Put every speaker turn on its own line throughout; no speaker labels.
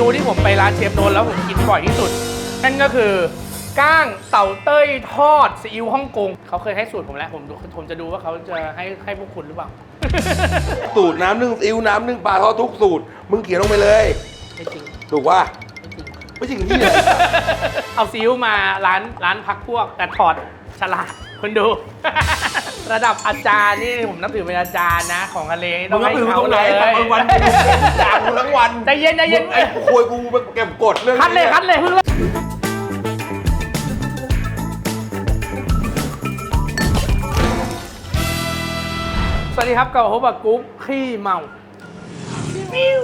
นูที่ผมไปร้านเชฟโนนแล้วผมกินบ่อยที่สุด นั่นก็คือก้างเต่าเต้ยทอดซีอิ๊วฮ่องกงเขาเคยให้สูตรผมแล้วผมดูผมจะดูว่าเขาจะให้ให้พวกคุณหรือเปล่า
สูตรน้ำนึ่งซีอิ๊วน้ำนึ่งปลาทอดทุกสูตร มึงเขียนลงไปเลย
ไม่จริง
ถูกว่า
ไม่จริง
ไม่จริงที่เลย
เอาซีอิ๊วมาร้านร้านพักพวกแต่ถอดฉลาด คุณดู ระดับอาจารย์นี่ผมนับถือเป็นอาจารย์นะ ของทะเล
มึงก็
ให้
ไปดู
เขา
ตรงไหน
เลย
แต่บางวันด่ากูทั้งวัน
ใจเย็นใจเย็น
มึงไอ้ควยกูไปเก็บกดเรื่อง
คัดเลยคัดเลยเพิ่งเริ่มสวัสดีครับกับโฮบักกุ๊กขี้เมาฟิว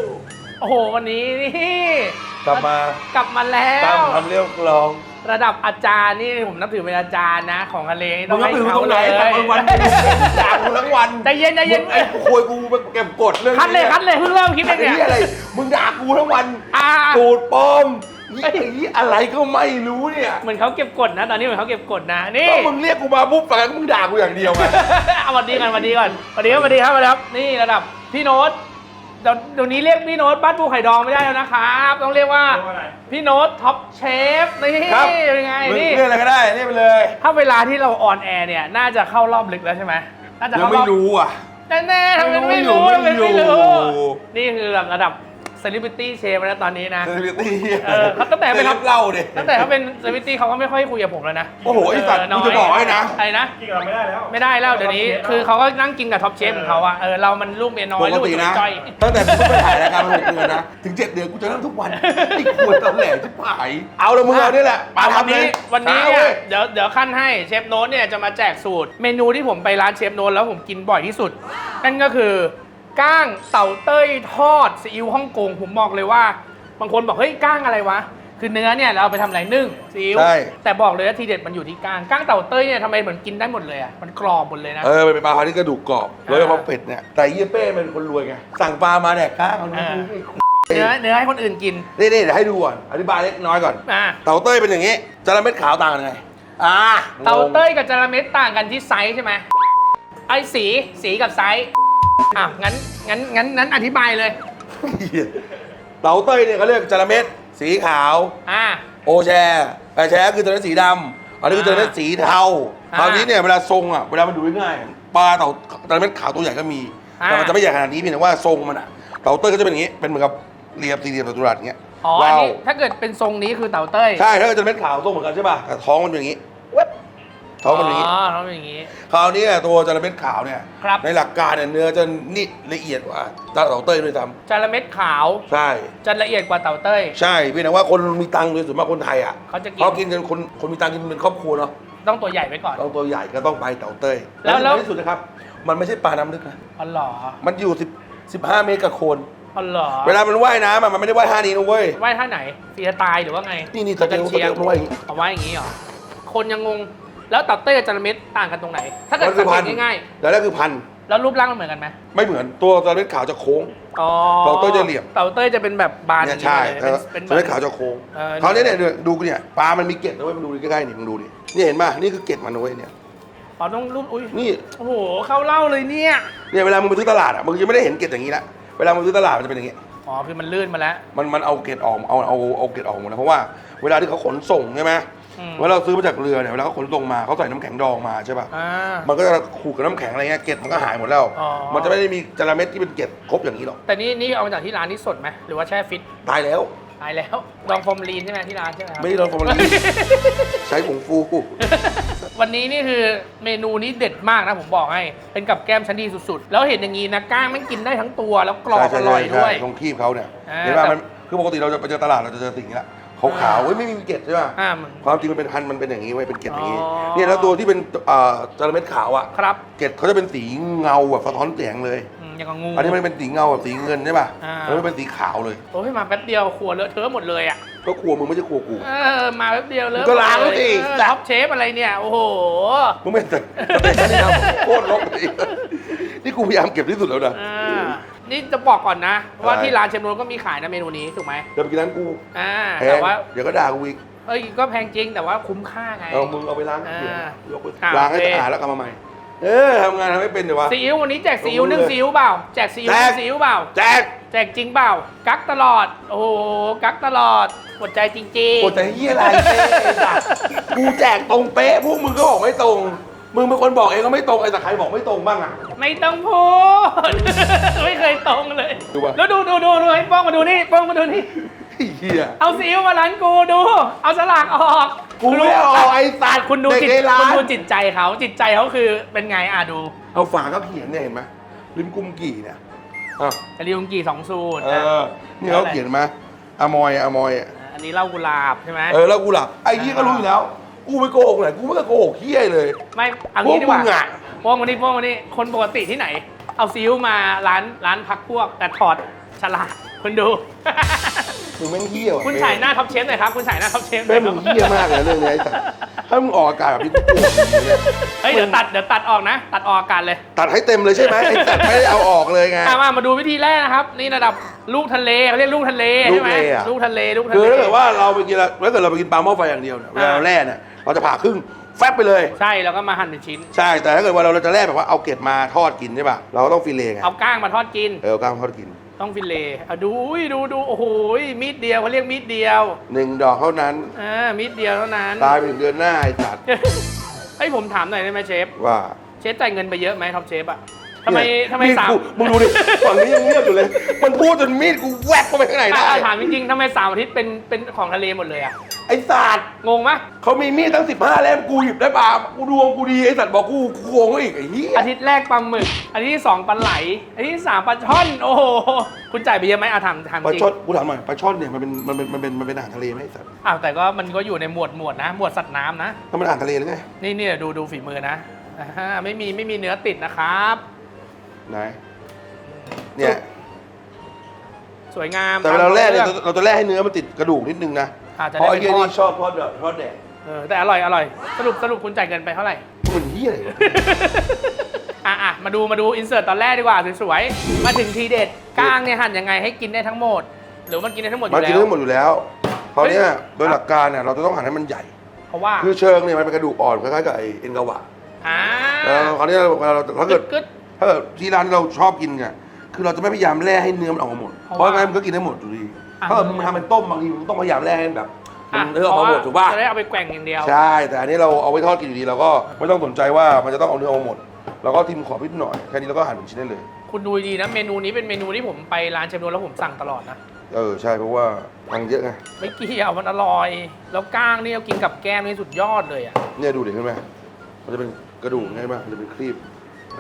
โอ้โห วันนี้นี่
กลับมาก
ลับมาแล้
ตาม
ว
คำเรียกร้อง
ระดับอาจารย์นี่ผมนับถือเป็นอาจารย์นะ ของทะเล
มึงก็ไปดูตรงไหนแต่บางวันด่ากูทั้งวัน
ใจเย็นใจเย็น
มึงไอ้ควยกูไปเก็บกดเรื่อง
คัดเลยคัดเลยเพิ่งเริ่มคลิปเอ
ไอ้
ง
เหี้ย
เนี่ย
อะไร มึงด่ากูทั้งวัน
อ่า
สูตรปลอมไอ้เหี้ยอะไรก็ไม่รู้เนี่ย
เหมือนเขาเก็บกดนะ ตอนนี้เหมือนเขาเก็บกดนะนี่
ก็มึงเรียกกูมาปุ๊บฝั่งนั้นมึงด่ากูอย่างเดียวไง
เอาสวัสดีก่อนสวัสดีก่อนสวัสดีครับสวัสดีครับสวัสดีครับ นี่ระดับพี่โน้ต เดี๋ยวเดี๋ยวนี้เรียกพี่โน้ตบ้านปูไข่ดองไม่ได้แล้วนะครับ ต้องเรียกว่าพี่โน้ตท็อปเชฟนี่
ครับ
เป็นไง
มึง
นี่
เรียกอะไรก็ได้เรียกไปเลย
ถ้าเวลาที่เราออนแอร์เนี่ยน่าจะเข้ารอบลึกแล้วใช่ไหมน่าจะ
ยัง
เข้าร
ไม่
อบ
รู้อะ
แน่ๆทำเป็นไม่
ไม่รู้
รู้ทำเป็นไม่
ไม่รู้
รู้ นี่คือแบบระดับ เซเลบริตี้เชฟแล้วตอนนี้นะ
เซเลบริตี้
เออเขาตั้งแต่ไปทำ
เล่าดิ
ตั้งแต่เขาเป็นเซเลบริตี้เขาก็ไม่ค่อยคุยกับผมแล้วนะ
โอ้โหไอ้สัตว์
น้ย
กูจะบอกให้นะ
อะไรนะ
กินกับเราไม่ได้แล้ว
ไม่ได้แล้วเดี๋ยวนี้ คือเขาก็นั่งกินกับท็อปเชฟของเขาอะเออเรามันลูกเมียน้อ
ป
ย
ก
ลูก
ติ
จุ๋
นะ
ยจ้อย
ตั้งแต่กูไปถ่ายรายการมาหกเดือนนะ ถึงเจ็ดเดือนกูจะเริ่มทุกวันไอ้ขวดตอนแหลที่ผายเอาละมึงเอานี่แหละมา
วัน
ทำเล
นี้
ย
วันนี้
เอา
เนี่ย
ว้
เดี๋ยวเดี๋ยวขั้นให้เชฟโน้ตเนี่ยจะมาแจกสูตร เมนูที่ผมไปร้านเชฟโน้ตแล้วผมกินบ่อยที่สุด นั่นก็คือ ก้างเต่าเต้ยทอดซีอิ๊วฮ่องกงผมบอกเลยว่า บางคนบอกเฮ้ยก้างอะไรวะ คือเนื้อเนี่ยเราเอาไปทำอะไรนึ่งซีอิ๊ว
ใช่
แต่บอกเลยว่าทีเด็ดมันอยู่ที่ก้างก้างเต่าเต้ยเนี่ยทำไมเหมือนกินได้หมดเลยอะมันกรอบหมดเลยนะ
เออมันเป็นปลาคาที่กระดูกกรอบแล้วก็เป็ดเนี่ยแต่เยี่ยเป้เป็นคนรวยไงสั่งปลามาแดกก้างเอา
อ่า
เนื้
เนื้อเนื้อให้คนอื่นกิน
นี่นี่เดี๋ยวให้ดูก่อนอธิบายเล็กน้อยก่อน
อ่า
เต่าเต้ยเป็นอย่างนี้จระเม็ดขาวต่างกันไงอ่า
เต่าเต้ยกับจระเม็ดต่างกันที่ไซส์ใช่ไหมไอ้สีสีกับไซส์ อะงั้นงั้นงั้นงั้นอธิบายเลย
เหี้ยเต่าเต้ยเนี่ยเขาเรียกจระเม็ดสีขาว
อ่า
โอแชร์ไอแชร์คือจระเม็ดสีดำอันนี้คือจระเม็ดสีเทา
อ่า
คราวนี้เนี่ยเวลาทรงอะเวลามันดูง่ายๆปลาเต่าจระเม็ดขาวตัวใหญ่ก็มี
อ่า
แต่มันจะไม่ใหญ่ขนาดนี้เพียงแต่ว่าทรงมันอะเต่าเต้ยก็จะเป็นอย่างนี้เป็นเหมือนกับเรียบสี่เหลี่ยมจัตุรัสอย่างเงี้ย
อ๋ออัน
ว้าว
นี้ถ้าเกิดเป็นทรงนี้คือเต่าเต้ย
ใช่ถ้าเกิดจระเม็ดขาวทรงเหมือนกันใช่ป่ะแต่ท้องมันเป็นอย่างนี้เว็บ ท้องมันเป็นอย่างนี้
อ๋อท้องเป็นอย่างนี้
คราวนี้เนี่ยตัวจระเม็ดขาวเนี่ย
ครับ
ในหลักการเนี่ยเนื้อจะนิดละเอียดกว่าเต่าเต้ยด้วยซ้
จระเม็ดขาวำ
ใช่
จะละเอียดกว่าเต่าเต้ย
ใช่เพียงแต่ว่าคนมีตังค์โดยส่วนมากคนไทยอะ
เขาจะกิน
เขากินกันคนคนมีตังค์กินเป็นครอบครัวเนาะ
ต้องตัวใหญ่ไว้ก่อน
ต้องตัวใหญ่ก็ต้องไปเต่าเต้ย
แล้วแล้ว
ที่สุดนะครับ มันไม่ใช่ปลาน้ำลึกนะ
อ๋อเหรอ
มันอยู่10 15 เมตรกับโคน
อ๋อเหรอ
เวลามันว่ายน้ำอะมันไม่ได้ว่ายท่านี้นะเว้ย
ว่ายท่าไหนฟรีสไตล์หรือว่าไง
นี่นี่
กั
ตะเกียบ
เชียง
ตะเกียบมันว่ายอย่างงี้
เอาไว้อย่างนี้เหรอ คนยังงง แล้วเต่าเต้ยกับจระเม็ดต่างกันตรงไหน ถ้าเกิด
มันคื
สั
องพั
เก
น
ตง่าย
แล้วนั่นคือพัน
ๆแล้วรูปร่างมันเหมือนกันไหม
ไม่เหมือนตัวจระเม็ดขาวจะโค้ง
อ๋อ
เต่าเต้ยจะเหลี่ยม
เต่าเต้ยจะเป็นแบบบาน
เนี่ยใช่
อย่าง
แต่
นี้เลย
จระ
เป็
เม็
น
ดขาวจะโค้ง
เออ
คราวนี้เนี่ยดูเนี่ยปลามันมีเกล็ดนะเว้ยมันดูใกล้ๆนี่มึงดูดินี่เห็นป่ะนี่คือเกล็ดมันนะเว้ยเนี่ย
อ๋อต้องรูปอุ้ย
นี่
โอ้โหเข้าเล่าเลยเนี่ย
เนี่ยเวลามึงไปซื้อตลาดอะมึงจะไม่ได้เห็นเกล็ดอย่างนี้ละเวลามึงซื้อตลาดมันจะเป็นอย่างนี้
อ๋อคือมันลื่นมาแล้ว
มันมันเอาเกล็ดออกเอาเอาเอาเกล็ดออกหมดแล้วเพราะว่าเวลาที่เขาขนส่งใช่ไหม
อืม
เวลาเราซื้อมาจากเรือเนี่ยเวลาเขาขนส่งมาเขาใส่น้ำแข็งดองมาใช่ป่ะ
อ่า
มันก็จะขูดกับน้ำแข็งอะไรเงี้ยเกล็ดมันก็หายหมดแล้ว
อ๋อ
มันจะไม่ได้มีจระเม็ดที่เป็นเกล็ดครบอย่างนี้หรอก
แต่นี่นี่เอามาจากที่ร้านนี่สดไหมหรือว่าแช่ฟิต
ตายแล้ว
ตายแล้วดองฟอร์มลีนใช่ไหมที่ร้านใช่ไหมครับ
ไม่ได้โดนฟอร์มาลีน ใช้ผงฟู
วันนี้นี่คือเมนูนี้เด็ดมากนะผมบอกให้ เป็นกับแก้มชั้นดีสุดๆ แล้วเห็นอย่างนี้นะก้างมันกินได้ทั้งตัวแล้วกรอบ
ใช่
อ
ใช่
ร่อย
ใช่
ด้วย
ตรงคีบเขาเนี่ย
อ่า
เห็นป่ะ
แต่
มันคือปกติเราจะไปเจอตลาดเราจะเจอสิ่งนี้ละ ขาวๆเว้ยไม่มีเกล็ดใช่ป่ะ
อ่ามัน
ความจริงมันเป็นพันธุ์มันเป็นอย่างนี้ไว้ยเป็นเกล็ดอย่างนี้
อ๋อ
เนี่ยแล้วตัวที่เป็นเอ่อจระเม็ดขาวอะ
ครับ
เกล็ดเขาจะเป็นสีเงาแบบสะท้อนแสงเลย
อืมอย่างกับงู
อันนี้มันเป็นสีเงาแบบสีเงินใช่ป่ะ
อ่า
แล้วมันเป็นสีขาวเลย
โอ้ยมาแป๊บเดียวครัวเลอะเทอะหมดเลยอะ
ก็กลัวมึงไม่ใช่กลัวกู
เออมาแป๊บเดียวเลอะ
มึงก็ล้าง
หมด
สิ
เออท็อปเชฟอะไรเนี่ยโอ้โห
มึงไม่แต่แต่แค่นี้นะโคตรลกเลยนี่กูพยายามเก็บที่สุดแล้วนะ
อ่า นี่จะบอกก่อนนะว่า
อะไร
ที่ร้านเชฟโนนก็มีขายนะเมนูนี้ถูกไหม
เดี๋ยวไปกินร้านกู
อ่า
แพ
แต่
ง
ว่า
เดี๋ยวก็ด่ากูอีก
เอ้ยก็แพงจริงแต่ว่าคุ้มค่าไง
เอามึงเอาไปล้าง
อ่า
เดี๋ยวยกไป
อ่า
ล้างให้
โอเค
สะอาดแล้วกลับมาใหม่เออทำงานทำไม่เป็นเดี๋ยววะ
ซีอิ๊ววันนี้แจกซีอิ๊ว
ลงมือ
นึ่งซีอิ๊วเปล่าแจกซีอิ๊ว
แจก
นึ่งซีอิ๊วเปล่า
แจก
แจกจริงเปล่า กักตลอด โอ้โหกักตลอดหมดใจจริง
โอ้แต่เฮียอะไรเต้ไอ้สัตว์กูแจกตรงเป๊ะพวกมึงก็บอกไม่ตรง มึงเป็นคนบอกเองก็ไม่ตรงไอ้แต่ใครบอกไม่ตรงบ้างอะ
ๆไม่ต้องพูด ไม่เคยตรงเลย
ดูปะ
แล้วดูดูดูดูให้ป้องมาดูนี่ป้องมาดูนี่
ไอ้เฮีย
เอาซีอิ๊วมาร้านกูดู เอาสลากออก
กูไม่เอาไอ้สัตว์
คุณดูจิต
เด็กในร้า
คุณ
น
ดูจิตใจเขาจิตใจเขาคือเป็นไงอะดู
เอาฝาก็เขียนเนี่ยเห็นไหมลิ้นกุมกี่เนี่ยอะ
กะลิงกี่สองสูตร
เอ
นะ
อนี่เขาเขียนมาอามอยอะอามอยอะ
อันนี้เหล้ากุหลาบใช่ไหม
เออแล้วกูหลับไอ้เฮียก็รู้อยู่แล้ว กูไม่โกหกเลยกูไม่เคยโกหกเฮียเลย
ไม่เอา
พวก
งี้ดีกว่า
มึงอะ
โป้งมานี่โป้งมานี่คนปกติที่ไหน เอาซีอิ๊วมาร้านร้านพักพวกแต่ถอดฉลาก คุณดู
มึงแม่งเฮียว่ะ
คุณฉายหน้าท็อปเชฟหน่อยครับ คุณฉายหน้าท็อปเชฟหน่
แม่
อย
ง
ค
มึ
รับ
งเฮียมากเลยเรื่องนี้ไอ้สัตว์ถ้ามึงออกอากาศแบบนี้กูโกรธจริงๆเลย
เฮ้ยเดี๋ยวตัดเดี๋ยวตัดออกนะ ตัดออกอากาศเลย
ตัดให้เต็มเลยใช่ไหมไอ้สัตว์ไม่ได้เอาออกเลยไง
อะมามาดูวิธีแรกนะครับ นี่ระดับลูกทะเลเขาเรียกลูกทะเลใช่ไหม
ลูกทะเลอะ
ลูกทะเลลูกทะ
คือ
เล
ถ้าเกิดว่าเราไปกินละถ้าเกิดเราไปกินปลาหม้อไฟอย่างเดียวเนี่ยเวลาเราแล่เนี่ยเราจะผ่าครึ่งแฟบไปเลย
ใช่แล้วก็มาหั่นเป็นชิ้น
ใช่แต่ถ้าเกิดว่าเราจะแล่แบบว่าเอาเกล็ดมาทอดกินใช่ป่ะเราก็ต้องฟิเลต์ไง
เอาก้างมาทอดกิน
เออเอากล้างทอดกิน
ต้องฟิลเลต์เอาดูอุ้ยดูดูโอ้โหมีดเดียวเขาเรียกมีดเดียว
หนึ่งดอกเท่านั้น
อ่ามีดเดียวเท่านั้น
ตายไปถึงเดือนหน้าไอ้สัตว์
เฮ้ยผมถามหน่อยได้ไหมเชฟ
ว่า
เชฟจ่ายเงินไปเยอะไหมท็อปเชฟอะ ทำไม
เนี่ย
ทำไม
ด
สาม
กูมึงดูดิ ฝั่งนี้ยังเงียบอยู่เลย มันพูดจนมีดกูแวกเข้าไปข้างในได้
อะถามจริงๆทำไมสามอาทิตย์เป็นเป็นของทะเลหมดเลยอะ
ไอ้สัตว์
งงไหม
เขามีมีดตั้ง 15 เล่มกูหยิบได้ปลากูดวงกูดีไอ้สัตว์บอกกูกูโกงเขาอีกไอ้เหี้ย
อาทิตย์แรกปลาหมึก อาทิตย์ที่สองปลาไหล อาทิตย์ที่สามปลาช่อน โอ้โห คุณจ่ายไปเยอะไหมอะถามถาม
ปลา
จริง
ช่อนกูถามหน่อยปลาช่อนเนี่ยมันเป็นมันเป็นมันเป็นมันเป็นอาหารทะเลไหมไอ้สัตว์
อ้าวแต่ก็มันก็อยู่ในหมวดหมวดนะ หมวดสัตว์น้ำนะ
ถ้ามันอาหารทะเลหรือไง
นี่นี่ดูดูฝีมือนะอ่าฮะไม่มีไม่มีเนื้อติดนะครับ
ไหนเนี่ย
สวยงาม
แต่เวลาเราแล่เนี่ย
ตม
เราจะแล่ให้เนื้อมันติดกระดูกนิดนึงนะ
อาจจะ
เพราะ
ได้
ไอ้
เป็
เหี้ย
นทอด
นี่ชอบทอดแบบทอดแดด
เออแต่อร่อยอร่อยสรุปสรุปคุณจ่ายเงินไปเท่าไหร่
มันเหี้ยอะไรวะ
อะอะมาดูมาดูอินเสิร์ตตอนแรกดีกว่าสวยๆ มาถึงทีเด็ดก้างเนี่ยหั่นยังไงให้กินได้ทั้งหมด หรือมันกินได้ทั้งหมดอ
มัน
ยู่
กิน
แล้ว
ได้หมดอยู่แล้วคราวเนี้ยโดยหลักการเนี่ยเราจะต้องหั่นให้มันใหญ่
เพราะว่า
คือเชิงเนี่ยมันเป็นกระดูกอ่อนคล้ายๆกับไอ้เอ็นกะหวะ
อ่า
แล้วคราวนี้เวลาเราถ้าเกิด
กึด
ถ้าเกิดที่ร้านเราชอบกินเนี่ยคือเราจะไม่พยายามแล่ให้เนื้อมันออกมาหมด
เพ
เพ
ราะ
ราะ
ว่า
งั้นมันก็กินได้หมดอยู่ดี
อะ
ถ้าเกิดมึงทำเป็นต้มบางทีมึงต้องพยายามแล่ให้แบบ
อะ
มันเนื้อออกมาหมดถูกป่ะ
จะได้เอาไปแกว่งอย่างเดียว
ใช่ แต่อันนี้เราเอาไว้ทอดกินอยู่ดีเราก็ไม่ต้องสนใจว่ามันจะต้องเอาเนื้อออกมาหมดเราก็ทิมขอบนิดหน่อยแค่นี้เราก็หั่นเป็นชิ้นได้เลย
คุณดูดีนะ เมนูนี้เป็นเมนูที่ผมไปร้านเชฟโนแล้วผมสั่งตลอดนะ
เออใช่เพราะว่าตังค์เยอะไง
ไม่เกี่ยวมันอร่อย แล้วก้างนี่เอากินกับแก้มนี่สุดยอดเลยอะ
เนี่ยดูดิเห็นไหมมันจะเป็นกระดูกไงบ้างมันจะเป็นครีบ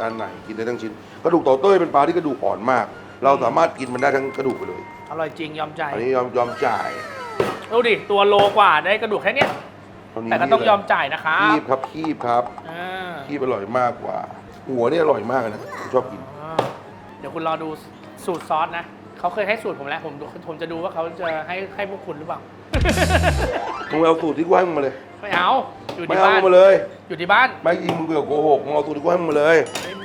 ด้านในกินได้ทั้งชิ้นกระดูกเต่อเต้ยเป็นปลาที่กระดูกอ่อนมาก เราสามารถกินมันได้ทั้งกระดูกไปเลย
อร่อยจริงยอมใจ
อันนี้ยอมยอมจ่าย
ดูดิตัวโลกว่าได้กระดูกแค่เนี้ย
เท่านี้
แต่ก็ต้องยอมจ่ายนะครั
คี
บบ
ครับคีบครับ
อ่า
คีบอร่อยมากกว่า หัวนี่อร่อยมากเลยนะผมชอบกิน
อ่าเดี๋ยวคุณรอดูสูตรซอสนะเขาเคยให้สูตรผมแล้วผมดูผมจะดูว่าเขาจะให้ให้พวกคุณหรือเปล่า
มึงเอาสูตรที่กูให้มึงมาเลย
ไม่เอา อยู่
ไม่
ที่
เอา
บ้าน
มึงมาเลย
อยู่ที่บ้าน
ไม่ยิงมึงเบื่อโกหกมึงเอาสูตรที่กูให้มึงมาเลย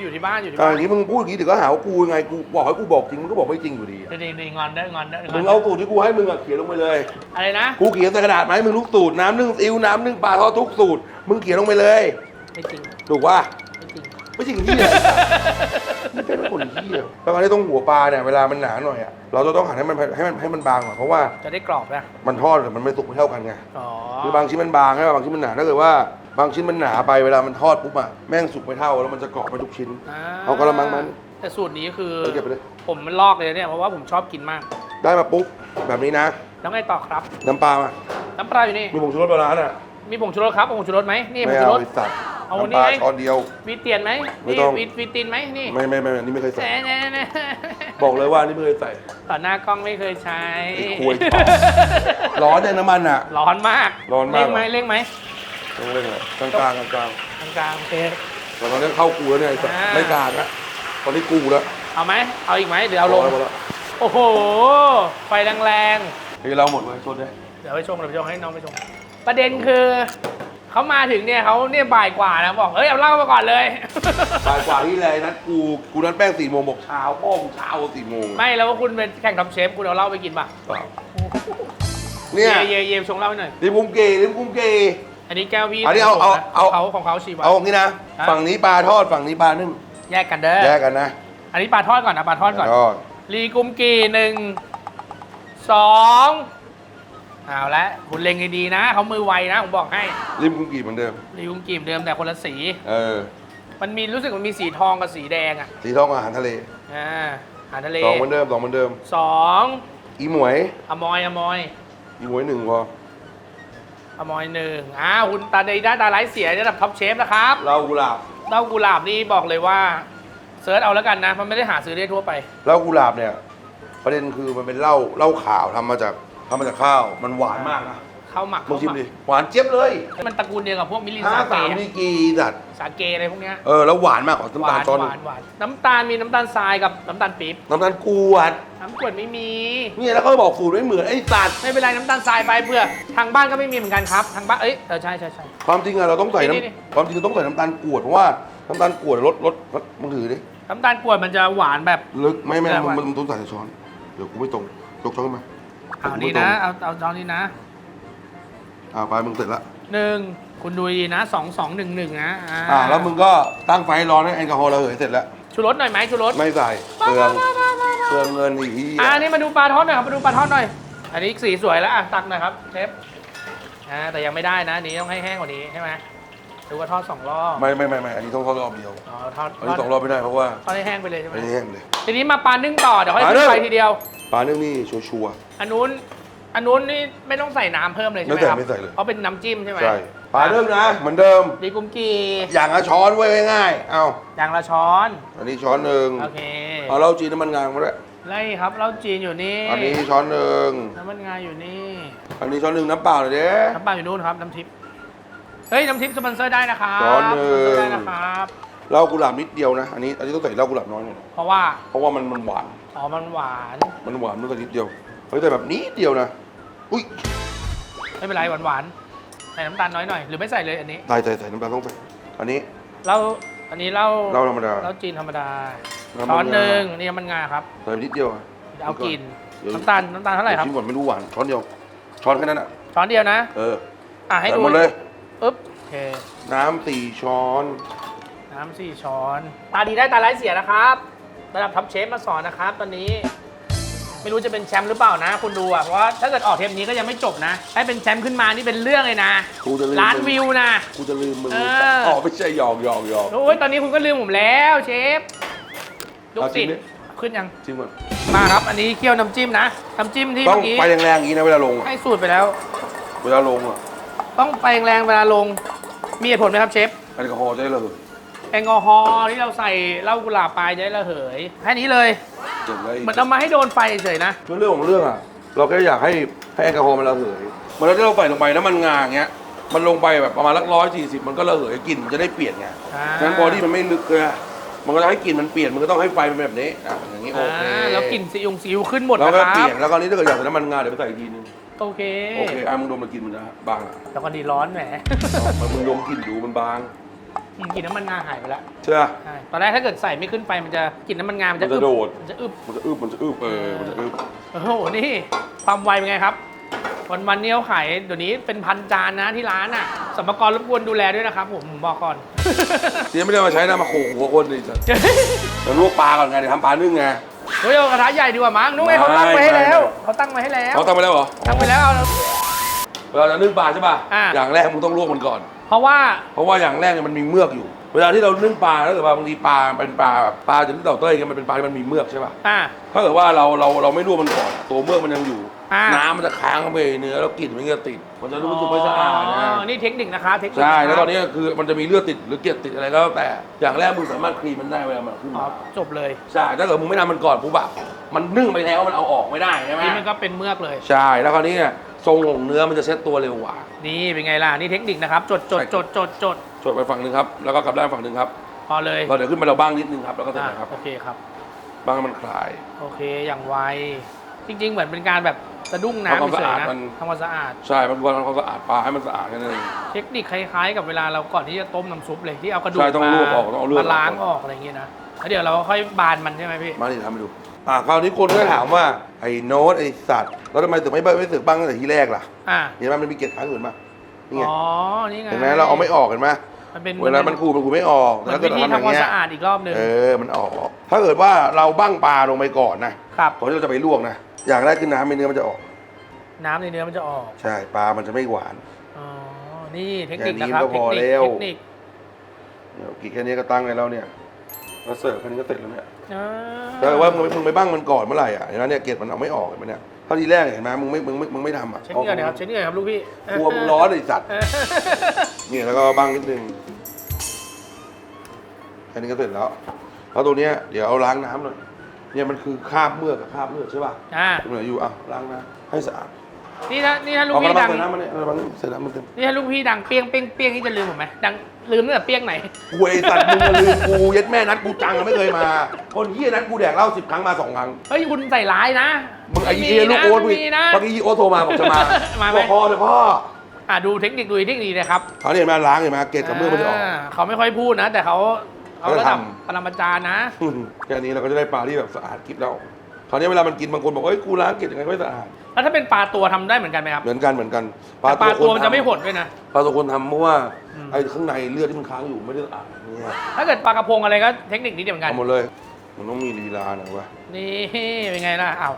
อยู่ที่บ้านอยู่ที่
อ่า
บ้า
อนย่างนี้มึงพูดอย่างนี้เดี๋ยวก็หาว่ากูยังไงกูบอกให้กูบอกจริงมึงก็บอกไม่จริงอยู่ดีอะ
เดี๋ยวดีงอนได้งอนได้ง
มึ
อน
ง
ได้
เอาสูตรที่กูให้มึงอะเขียนลงไปเลย
อะไรนะ
กูเขียนใส่กระดาษมาให้มึงทุกสูตรน้ำนึ่งซีอิ๊วน้ำนึ่งปลาทอดทุกสูตรมึงเขียนลงไปเลย
ไม่จริง
ถูกว่า
ไม่จริง
ไม่จริงที่ไม่เป็นคนที่แล้วอันนี้ต้องหัวปลาเนี่ยเวลามันหนาหน่อยอะเราจะต้องหั่นให้มันให้มันให้มันบางหน่อยเพราะว่า
จะได้กรอบนะ
มันทอดแต่มันไม่สุกไม่เท่ากันไง
อ๋อ
คือบางชิ้นมันบางใช่ไหมบางชิ้นมันหนาถ้าเกิดว่าบางชิ้นมันหนาไปเวลามันทอดปุ๊บอะแม่งสุกไม่เท่าแล้วมันจะกรอบไปทุกชิ้น เอากระมังมัน
แต่สูตรนี้คือ
เอาเก็บไปเลย
ผมมันลอกเลยเนี่ยเพราะว่าผมชอบกินมาก
ได้มาปุ๊บแบบนี้นะ
แล้วไงต่อครับ
น้ำปลามา
น้ำปลาอยู่นี่
มีผงชูรสปลาร้าน่ะ
มีผงชูรสครับผงชูรสไหมนี่ผ
ไม่
งชู
เอา
รส
ไอ้สัตว์
เอา
น้ำปลา
นี่ไง
ช้อนเดียว
มีเตียนไหม
ไม่
นี่
ต้อง
มีมีตีนไหมนี่
ไม่ไม่ไม่อันนี่ไม่เคยใส่
แน่แน่แน่
บอกเลยว่าอันนี่ไม่เคยใส่
ต่อหน้ากล้องไม่เคยใช้
ไอ้ควย ร้อนเนี่ยน้ำมันอะ
ร้อนมาก
ร้อนมาก
เร่งไหมเร่งไหม
ต้องเล่นอะไรกลางกลางกลางกลาง
กลางกลางๆโอเค
แต่ตอนนี้เข้ากูแล้วเนี่ยไอ้สัตว์
อ่า
ไม่กลางละตอนนี้กูแล้ว
เอาไหมเอาอีกไหมเดี๋ยวเอาลง
พแล้ว
โอ้โห ไฟแรง
เฮ้ยเราหมดเลยชนเลย
ๆเดี๋ยวไปชมเดี๋ยวไปชมให้น้องไปชม ประเด็นคือเขามาถึงเนี่ยเขาเนี่ยบ่ายกว่านะบอกเฮ้ยเอาเหล้ามาก่อนเลย
บ่ายกว่าที่ไรนัดกูกูนัดแป้งสี่โมงบอกเช้าพ่อมึงเช้าสี่โมง
ไม่แล้วว่าคุณเป็นแข่งทำเชฟคุณเอาเหล้าไปกินป่ะ
เปล่าเนี่ย
เย่เย่ชงเหล้าให้หน่อย
ริมกุมเกริมกุมเก
อันนี้แก้วพี่
อันนี้เอาเอาเอา
เขาของเขาชีวะ
เอาอย่างนี้นะ
ฮะ
ฝั่งนี้ปลาทอดฝั่งนี้ปลานึ่ง
แยกกันเด้อ
แยกกันนะ
อันนี้ปลาทอดก่อนนะปลาทอดก่อน
ทอด
ลีกุมกีหนึ่งสอง เอาละคุณเล็งให้ดีนะเขามือไวนะผมบอกให้
ริมกุงกีเหมือนเดิม
ลีกุมกีเหมือนเดิมแต่คนละสี
เออ
มันมีรู้สึกมันมีสีทองกับสีแดงอะ
สีทองอาหารทะเล
อ่าอาหารทะเล
สองเหมือนเดิมสองเหมือนเดิม
สอง
อีหมวย
อมอยอมอย
อีหมวยหนึ่งพอ
อมอยหนึ่งอ้าวคุณตาเดด้าตาไร้เสียระดับท็อปเชฟนะครับ
เหล้ากุหลาบ
เหล้ากุหลาบนี่บอกเลยว่าเซิร์ชเอาแล้วกันนะ มันไม่ได้หาซื้อได้ทั่วไป
เหล้ากุหลาบเนี่ย ประเด็นคือมันเป็นเหล้าเหล้าขาวทำมาจาก ทำมาจากข้าวมันหวานมากนะ
ข้าวหมัก
ลอง
ข้าว
ชิม
หมัก
ดิหวานเจี๊ยบเลย
มันตระกูลเดียวกับพวกมิลิน
ห้า
สาเก
สาม
อะ
ดีกรีดัด
สาเกอะไรพวกเนี้ย
เออแล้วหวานมากกว่าน้ำ
ห
ตาวาล
น
ช้อน
หวานหวานน้ำตาลมีน้ำตาลทรายกับน้ำตาลปี๊บ
น้ำตาลกวด
น้ำกรวดไม่มี
เนี่ยแล้วเขาบอกสูตรไม่เหมือนไอ้สัตว์
ไม่เป็นไรน้ำตาลทรายไปเพื่อทางบ้านก็ไม่มีเหมือนกันครับทางบ้านเอ้ยเออใช่ใช่ใช่
ความจริงอะเราต้องใส่
นี่นี่
น้ำความจริงเราต้องใส่น้ำตาลกวดเพราะว่าน้ำตาลกวดลดลดลดมึงถือดิ
น้ำตาลกรวดมันจะหวานแบบ
ลึกไม่ไม่
แบบ
มึง
ว่า
มึงมึงต้องใส่ช้อนเดี๋ยวกูไม่ตรงยกช้อนขึ้นมา
เอา
ดี๋ยวกู
นี่
ไม่ตรง
นะ เอาเอาเอานี่นะ
อ่าไปมึงเสร็จละ
หนึ่งคุณดูดีนะสองสองหนึ่งหนึ่งนะอ่า
อ่าแล้วมึงก็ตั้งไฟให้ร้อนให้แอลกอฮอล์ระเหยเสร็จแล้ว
ชูรสหน่อยไหมชูรส
ไม่ใส่เปลืองเปลืองเงินอีกที
อ่านี่มาดูปลาทอดหน่อยครับมาดูปลาทอดหน่อย อันนี้สีสวยแล้วอะตักหน่อยครับเชฟอ่าแต่ยังไม่ได้นะอันนี้ต้องให้แห้งกว่านี้ใช่ไหมดูว่าทอดสองรอบ
ไม่ไม่ไม่ไม่อันนี้ต้องทอดรอบเดียว
อ๋อทอด
อันนี้สองรอบไม่ได้เพราะว่า
ทอดให้แห้งไปเลยใช่ไหม
อันนี้แห้งเลย
ทีนี้มาปลานึ่งต่อเดี๋ยวค่อย
ปลา
ขึ้
นึ่
น
ง
ไปทีเดียว
ปลาเรื่องนี้ชัวร์
อันนู้นอันนู้นนี่ไม่ต้องใส่น้ำเพิ่มเลยใช่ไหม
ไม่ใส่
ครับ
ไม่ใส่เลย
เพราะเป็นน้ำจิ้มใช่ไหม
ๆใช่ ปลาเรื่องนะ เหมือนเดิม
ดีกุมกี
อย่างละช้อนไว้ง่ายๆ เอา
อย่างละช้อน
อันนี้ช้อนหนึ่ง
โอเค
เอาเหล้าจีนน้ำมันงามาด้วย
ไล่ครับเหล้าจีนอยู่นี่
อันนี้ช้อนหนึ่ง
น้ำมันงาอยู่นี่
อันนี้ช้อนหนึ่งน้ำเปล่าเลยเด้
น้ำปลาอยู่นู่นครับ น้ำทิพย์เฮ้ย น้ำทิพย์สปอนเซอร์ได้นะครับ
ช้อนหนึ่ง
สปอนเซอร์ได้นะครับ
เหล้ากุหลาบนิดเดียวนะ อันนี้ อันนี้ต้องใส่เหล้ากุหลาบน้อยหน่อย
เพราะว่า
เพราะว่ามันมันหวาน
อ๋อ มันหวาน
มันหวานมันก็นิดเดียว เฮ้ยแต่แบบนิดเดียวนะ อุ้ย
ไม่เป็นไรหวานหวานๆใส่น้ำตาลน้อยหน่อย หรือไม่ใส่เลยอันนี้
ใส่ใส่ใส่น้ำตาลต้องใส่อันนี้
เหล้าอันนี้เหล้า
เหล้าธรรมดา
เหล้าจีนธรรมดา
น้ำมัน
ช้อนหนึ่ง
งา
นี่น้ำมันงาครับ
ใส่นิดเดียวอะ
เอากิน
เดี๋ยว
น้ำตาลน้ำตาลเท่าไหร่ครับ
ชิมก่อนไม่รู้หวาน ช้อนเดียว ช้อนแค่นั้นอะ
ช้อนเดียวนะ
เออ
อะให้
ใส่
ดู
หมดเลย
อึ๊บโอเค
น้ำสี่ช้อน
น้ำสี่ช้อน ตาดีได้ตาไร้เสียนะครับ ระดับท็อปเชฟมาสอนนะครับ ตอนนี้ ไม่รู้จะเป็นแชมป์หรือเปล่านะคุณดูอะเพราะว่าถ้าเกิดออกเทปนี้ก็ยังไม่จบนะ ให้เป็นแชมป์ขึ้นมานี่เป็นเรื่องเลยนะ
กูจะลืม
ล้าน
มึง
วิวนะ
กูจะลืมมึง
เออ
อ๋อไม่ใช่หยอกหยอกหยอก
โอ้ยตอนนี้คุณก็ลืมผมแล้วเชฟลูก
เอาจริ
ศิ
ง
ษ
ดิ
ย์ขึ้นยัง
ชิมก่อน
มาครับ อันนี้เคี่ยวน้ำจิ้มนะน้ำจิ้มที่
ต้อง
เมื่อกี้
ไปแรงๆอย่างนี้นะเวลาลงอะ
ให้สูตรไปแล้ว
เวลาลงอะ
ต้องไปแรงๆเวลาลงมีเหตุผลไหมครับเชฟ
แอลกอฮอล์จะได้ระเหย
แอลกอฮอล์ที่เราใส่เหล้ากุหลาบไปจะได้ระเหยแค่นี้เลย
เจ็บเลย
เหมือนเอามาให้โดนไฟเฉยๆนะ
เรื่องของเรื่องอะ เราแค่อยากให้ให้แอลกอฮอล์มันระเหยเหมันแล้วที่เราใส่ลงไปน้ำมันงาอย่างเงี้ย มันลงไปแบบประมาณลักร้อยสี่สิบมันก็ระเหยกลิ่นมันจะได้เปลี่ยนไง
อ่า
งั้นบอดี้มันไม่ลึกเลยอะมันก็จะให้กลิ่นมันเปลี่ยนมันก็ต้องให้ไฟมันแบบนี้อะอย่างนี้โอเค
อ่าแล้วกลิ่นซีอิ๊วซีอิ๊วขึ้นหมด
แล้ว
นะ
ก็
ค
เป
รั
ลี่
บ
ยนแล้วคราวนี้ถ้าเกิดอยากใส่น้ำมันงาเดี๋ยวไปใส่อีกทีนึง
โอเค
โอเคอะมึงดมมันกลินมันจะบางอะ
แล้วก็ดีร้อนแหม
มันมึงดมกลิ่นดูมันบาง
อืมกลิ่นน้ำมันงาหายไปแล้ว
ใช่ปะ
ใช่ตอนแรกถ้าเกิดใส่ไม่ขึ้นไปมันจะกลิ่นน้ำมันงามันจะ
มันจะโดด
มันจะอึบ
มันจะอึบมันจะอึบเออ มันจะอึบ
โอ้โหนี่ความไวเป็นไงครับ วันวันๆนี้เขาขายเดี๋ยวนี้เป็นพันจานนะที่ร้านอะสมกรรบกวนดูแลด้วยนะครับผมผมบอกก่อน
เสียไม่ได้มาใช้นะมาโขกหัวคนดิจ้ะเดี๋ยวลวกปลาก่อนไงเดี๋ยวทำปลานึ่งไง
เฮ้ยเอากระทะใหญ่ดีกว่ามั้งนู้นไงเขาตั้งไว้ให้แล้ว
ไม่ไม่
เขาตั้งไว้ให้แล้ว
เขาทำไปแล้วเหรอ
ตั้งไว้แล้วเอา
เวลาจะนึ่งปลาใช่ป่ะ
อ่า
อย่างแรกมึงต้องลวกมันก่อน
เพราะว่า
เพราะว่าอย่างแรกเนี่ยมันมีเมือกอยู่ เวลาที่เรานึ่งปลาแล้วเกิดว่าบางทีปลาเป็นปลาแบบปลาจะนึ่งเต่าเต้ยกันมันเป็นปลาที่มันมีเมือกใช่ป่ะ
อ่า
ถ้าเกิดว่าเราเราเราไม่ลวกมันก่อน ตัวเมือกมันยังอยู่
อ่า
น้ำมันจะค้างเข้าไปในเนื้อแล้วกลิ่นมันก็จะติด มันจะรู้สึกไม่สะอาดนะ
อ๋อนี่เทคนิคนะครับเทคนิค
ใช่ะ
ครับ
แล้วตอนนี้ก็คือมันจะมีเลือดติดหรือเกล็ดติดอะไรก็แล้วแต่อย่างแรกมึงสามารถคลีนมันได้เวลามันขึ้น
อ๋อ
มา
จบเลย
ใช่ถ้าเกิดมึงไม่ทำมันก่อนปุ๊บอะมันนึ่งไปแล้วมันเอาออกไม่ได้ใช่ไหม
นี่มันก็เป็นเมือกเลย
ใช่ แล้วคราวนี้เนี่ย ทรงของเนื้อมันจะเซ็ตตัวเร็วกว่า
นี่เป็นไงล่ะ นี่เทคนิคนะครับ จดจดจดจดจด
จดไปฝั่งหนึ่งครับแล้วก็กลับด้านฝั่งหนึ่งครับ
พอเลย
เราเดี๋ยวขึ้นมาเราบ้างนิดนึงครับแล้วก็เสร็จ
อะ
นะครับ
โอเคครับ
บ้างให้มันคลาย
โอเคอย่างไว จริง ๆ เหมือนเป็นการแบบสะดุ้งน้ำ
ทำความ
เฉ
สะ
ย
อาด
ๆนะ
มัน
ทำความสะอาด
ใช่มันควรทำความสะอาดปลาให้มันสะอาดแค่นั้นเอง
เทคนิคคล้ายๆ กับเวลาเราก่อนที่จะต้มน้ำซุปเลยที่เอากระดูก
ใช่ต้อง
มา
ลวกออกต้องเอาเลือด
มาล้าง
ออก
ออกอะไรอย่างเงี้ยนะแล้วเดี๋ยวเราค่อยบานมันใช่ไหมพี่
มาดิทำให้ดู อ่าคราวนี้คนก็ถามว่าไอ้โน้ตไอ้สัตว์แล้วทำไมถึงไม่ไม่สึกบ้างตั้งแต่ทีแรกล่ะ
อ่า
เห็นไหมมันมีเกล็ดค้างอยู่เห็นปะนี่ไง
อ๋อ นี่ไง
เห็นไหมเราเอาไม่ออกเห็นไหม
มันเป็น
เวลามันขูดมันขูดไม่ออก
มัน
ถ้าเกิ
วิ
ด
ธี
เราทำอย่าง
ทำความ
เงี้ย
สะอาดอีกรอบหนึ่ง
เออมันออก ถ้าเกิดว่าเราบั้งปลาลงไปก่อนนะครับ ก่อนที่เราจะไปลวกนะอย่างแรกคือน้ำในเนื้อมันจะออก
น้ำในเนื้อมันจะออก
ใช่ปลามันจะไม่หวาน
อ๋อ นี่เทคนิค
แค่นี้
นะครับ
ก็
เท
พ
ค
อ
นิค
แล้ว
เทคนิค
เดี๋ยวกี่แค่นี้ก็ตั้งไว้แล้วเนี่ยเราเสิร์ฟแค่นี้ก็เสร็จแล้วเนี่ย
อ่า
ถ้าเกิดว่ามึงไปมึงไปบั้งมันก่อนเมื่อไหร่อะเห็นไหมเนี่ยเกล็ดมันเอาไม่ออกเห็นไหมเนี่ยเท่าทีแรกเห็นไหมมึงไม่มึงไม่มึงไม่ทำอะ
เช็ดเหงื่อหน่อยครับเช็ดเหงื่อหน่อยครับลูกพี่
กลัวมึงร้อนไอ้สัตว์
เออ
นี่แล้วก็บั้งนิดนึงแค่นี้ก็เสร็จแล้วแล้วตัวเนี้ยเดี๋ยวเอาล้างน้ำหน่อยเนี่ยมันคือคราบเมือกกับคราบเลือดใช่ป่ะ
อ่า
ตรงไหนอยู่อะล้างน้ำให้สะอาด
นี่ถ้านี่ถ้าลูก
เอาก
พี่
ระมั
ดั
ง
ง
ใส่น้ำมันเนี่ยกระมังใส่น้ำมันเต็ม
นี่ถ้าลูกพี่ดังเปี้ยงเปี้ยงเปี้ยงนี่จะลืมผมไหมดังลืมตั้งแต่เปี้ยงไหน
กูไอ้สัตว์มึงมาลืมกูยัดแม่นัดกูจังอะไม่เคยมา คนเฮียนัดกูแดกเหล้าสิบครั้งมาสองครั้ง
เฮ้ยคุณใส่ร้ายนะ
มึงไอ้
มี
เอลูกโอ๊ต
นะ
วิ
มีนะ
เมื่อกี้อีโอ๊ตโทรมาบอกจะมา
มาไหม
บอกพ่อเถอะพ่อ
อ่าดูเทคนิคดูเทคนิคเลยครับ
เขาเนี่ยมาล้างเห็นไหมเกล็ดกับเมือกมันจะออกา
เขาไม่ค่อยพูดนะ แต่เขาเขา
เขาจะ
ระดับ
ทำ
ปรมาจารย์นะ
แค่นี้เราก็จะได้ปลาที่แบบสะอาดกิบแล้วคราวนี้เวลามันกินบางคนบอกว่าเฮ้ยกูล้างเกล็ดยังไงก็ไม่สะอาด
แล้วถ้าเป็นปลาตัวทำได้เหมือนกันไหมครับ
เหมือนกันเหมือนกัน
แต่ปลาตัวมัน
ค
จะไม่
ทำ
หดด้วยนะ
ปลาตัวคนทำเพราะว่า
อืม
ไอ้ข้างในเลือดที่มันค้างอยู่ไม่ได้สะอาดเนี่ย
ถ้าเกิดปลากระพงอะไรก็เทคนิคนี้เดียวกัน
เอาหมดเลย มันต้องมีลีลาหน่อยวะ
นี่เป็นไงล่ะอ้าว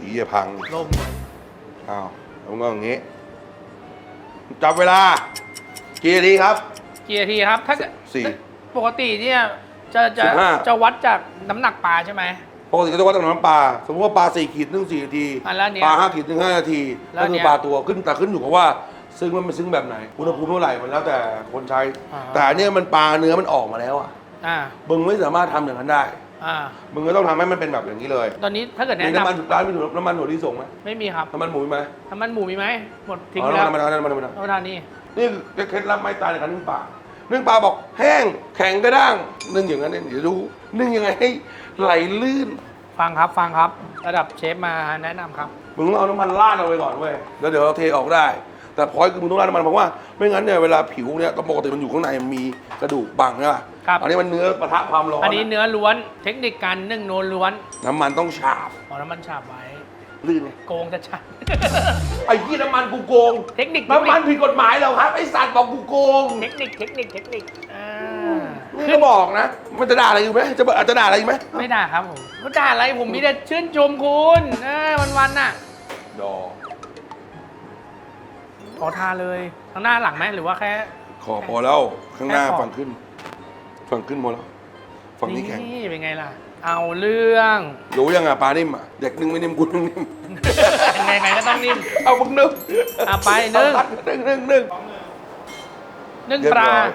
อีอย่าพัง
ล่ม
อ้าวแล้วมันก็อย่างงี้จับเวลากี่นาทีครับ
กี่นาทีครับ ถ้าเกิด
สี่
ปกติเนี่ยจะจะ
สิบห้า
จะวัดจากน้ำหนักปลาใช่ไหม
ปกติก็จะวัดจากน้ำปลาสมมติว่าปลาสี่ขีดนึ่งสี่นาที
อะแล้วเนี่ย
ปลาห้าขีดนึ่งห้านาที
แล้ว
ก็
เนี่
คือยปลาตัวขึ้นแต่ขึ้นอยู่กับว่า ซึ่งมันเป็นซึ่งแบบไหนอุณหภูมิเท่าไหร่มันแล้วแต่คนใช้
อ่า
แต่อันเนี้ยมันปลาเนื้อมันออกมาแล้วอะ
อ่า
มึงไม่สามารถทำอย่างนั้นได้
อ่า
มึงก็ต้องทำให้มันเป็นแบบอย่างนี้เลย
ตอนนี้ถ้าเกิด
มี
แนะ
น้ำมัน
นำ
ร้านมีถุงน้ำมันหัวที่ส่งไหม
ไม่มีครับ
น้ำมันหมูมีไหม
น้ำมันหมูมีไหมหมดทิ้ง
อ๋อ
ไปแล้ว
น้ำมันน้ำมันน้ำมันน้ำมัน
เอาทานนี่
นี่คือเคล็ดลับไม่ตายในการนึ่งปลา นึ่งปลาบอกแห้งแข็งกระด้างนึ่งอย่างนั้นเนี่ยเดี๋ยวดูนึ่งยังไงให้ไหลลื่น
ฟังครับฟังครับระดับเชฟมาแนะนำครับ
มึงต้องเอาน้ำมันราดเอาไว้ก่อนเว้ยแล้วเดี๋ยวเราเทออกได้ แต่พอยคือมึงต้องราดน้ำมันเพราะว่าไม่งั้นเนี่ยเวลาผิวเนี่ยปกติมันอยู่ข้างในมันมีกระดูกบังใช่ป่ะ
ครับ
อันนี้มันเนื้อปะทะความร้อน
อันนี้
อะ
เนื้อล้วนเทคนิคการนึ่งโนนล้วน
น้ำมันต้องฉาบ
เอาน้ำมันฉาบไว้
ลื่นไง
โกงจะชัด
ไอ้ที่น้ำมันกูโกง
เทคนิค
น้ำมันผิดกฎหมายแล้วครับไอ้สัตว์บอกกูโกง
เทคนิคเทคนิคเทคนิคอ่า
นี่ก็บอกนะ มันจะด่าอะไรอยู่ไหมจะบอกจะด่าอะไรอีกไหม
ไม่ด่าครับผมไม่ด่าอะไรผมมีแต่ชื่นชมคุณเออวันวันๆน่ะ
ดอก
ขอทาเลยทั้งหน้าหลังไหมหรือว่าแค่
ขอพอแล้วข้างหน้า
แค่ขอบ
ฝั่งขึ้น ฝั่งขึ้นหมดแล้วฝั่งนี้แข็ง
นี่เป็นไงล่ะ เอาเรื่อง
รู้ยังอะปลานิ่มอะเด็กนึ่งไม่นิ่มกูนึ่งนิ่ม
ยังไงไงก็ต้องนิ่ม
เอามึงนึ่ง
อะไปนึ่ง
เอาตัดนึ่งนึ่งนึ่ง
นึ่ง
เรียบ
ปลา
ร้อย